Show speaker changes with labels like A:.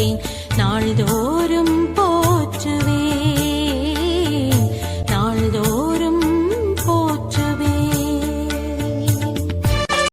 A: வாழ்வேன் நாள்தோறும்